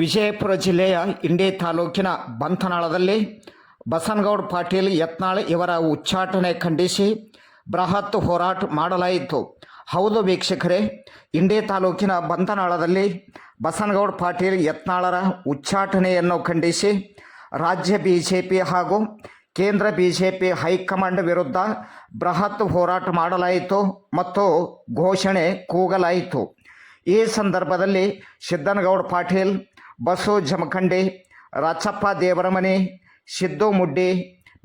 ವಿಜಯಪುರ ಜಿಲ್ಲೆಯ ಇಂಡಿ ತಾಲೂಕಿನ ಬಂಥನಾಳದಲ್ಲಿ ಬಸನಗೌಡ ಪಾಟೀಲ್ ಯತ್ನಾಳ್ ಇವರ ಉಚ್ಚಾಟನೆ ಖಂಡಿಸಿ ಬೃಹತ್ ಹೋರಾಟ ಮಾಡಲಾಯಿತು. ಹೌದು ವೀಕ್ಷಕರೇ, ಇಂಡಿ ತಾಲೂಕಿನ ಬಂತನಾಳದಲ್ಲಿ ಬಸನಗೌಡ ಪಾಟೀಲ್ ಯತ್ನಾಳರ ಉಚ್ಚಾಟನೆಯನ್ನು ಖಂಡಿಸಿ ರಾಜ್ಯ ಬಿ ಜೆ ಪಿ ಹಾಗೂ ಕೇಂದ್ರ ಬಿ ಜೆ ಪಿ ಹೈಕಮಾಂಡ್ ವಿರುದ್ಧ ಬೃಹತ್ ಹೋರಾಟ ಮಾಡಲಾಯಿತು ಮತ್ತು ಘೋಷಣೆ ಕೂಗಲಾಯಿತು. ಈ ಸಂದರ್ಭದಲ್ಲಿ ಸಿದ್ದನಗೌಡ ಪಾಟೀಲ್, ಬಸು ಜಮಖಂಡಿ, ರಾಚಪ್ಪ ದೇವರಮನಿ, ಸಿದ್ದು ಮುಡ್ಡಿ,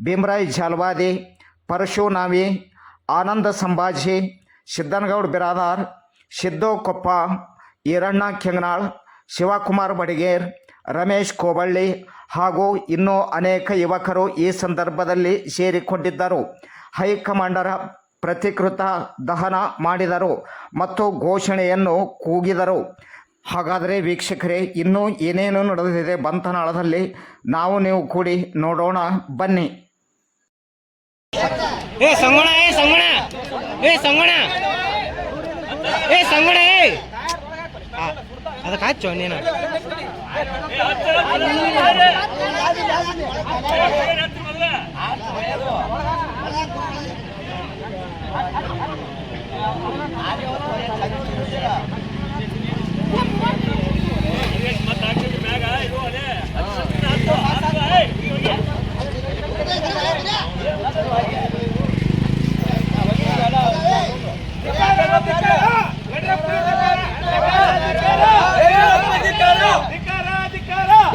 ಭೀಮರಾಯ್ ಜಾಲ್ವಾದಿ ಪರಶು ನಾವಿ ಆನಂದ ಸಂಭಾಜಿ, ಸಿದ್ದನಗೌಡ ಬಿರಾದಾರ್, ಸಿದ್ದು ಕೊಪ್ಪ, ಈರಣ್ಣ ಕೆಂಗನಾಳ್, ಶಿವಕುಮಾರ್ ಬಡಿಗೇರ್ ರಮೇಶ್ ಕೋಬಳ್ಳಿ ಹಾಗೂ ಇನ್ನೂ ಅನೇಕ ಯುವಕರು ಈ ಸಂದರ್ಭದಲ್ಲಿ ಸೇರಿಕೊಂಡಿದ್ದರು. ಹೈಕಮಾಂಡರ ಪ್ರತಿಕೃತ ದಹನ ಮಾಡಿದರು ಮತ್ತು ಘೋಷಣೆಯನ್ನು ಕೂಗಿದರು ಹಾಗಾದರೆ ವೀಕ್ಷಕರೇ ಇನ್ನೂ ಏನೇನು ನಡೆದಿದೆ ಬಂತನಾಳದಲ್ಲಿ ನಾವು ನೀವು ಕೂಡಿ ನೋಡೋಣ ಬನ್ನಿ ಏ ಸಂಗಣ ಏ ಸಂಗಣ ಏ ಸಂಗಣ ಏ ಸಂಗಣ ಏ ಆ, ಅದಕ್ಕೆ ಹಚ್ಚು ನೀನು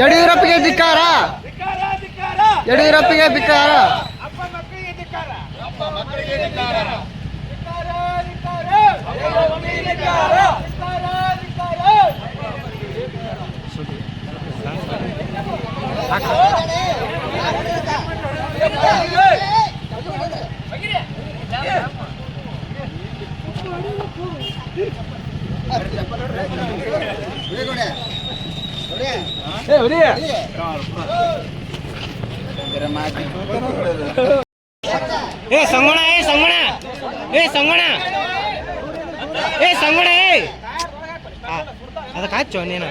ಯಡಿಯೂರಪ್ಪಗೆ ಧಿಕ್ಕಾರ. ಯಡಿಯೂರಪ್ಪಗೆ ಧಿಕ್ಕಾರ. ಏ ಸಂಗಣ ಏ ಸಂಗಣ. ಏ ಸಂಗಣ. ಏ ಸಂಗಣ ಏ. ಅದಕ್ಕೆ ಹಚ್ಚು ನೀನು.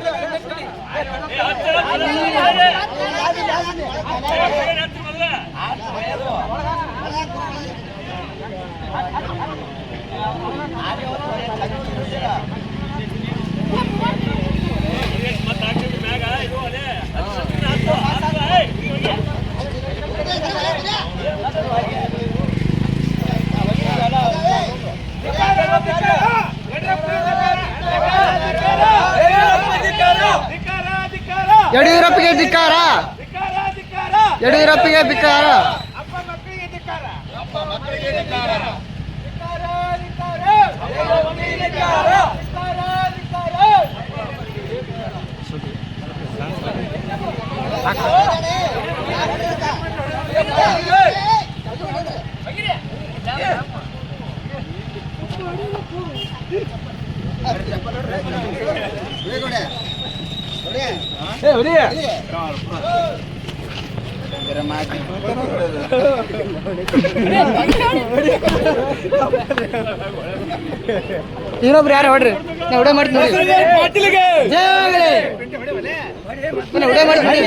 ಯಡಿಯೂರಪ್ಪಗೆ ಧಿಕ್ಕಾರ ಯಡಿಯೂರಪ್ಪಗೆ ಧಿಕ್ಕಾರ ಇನ್ನೊಬ್ರು ಯಾರು ಹೊಡ್ರಿ ನಾ ಉಡೆ ಮಾಡ್ತೀನಿ ನೋಡಿ. ಜೈ ಆಗಲಿ. ನಾ ಉಡೆ ಮಾಡ್ತೀನಿ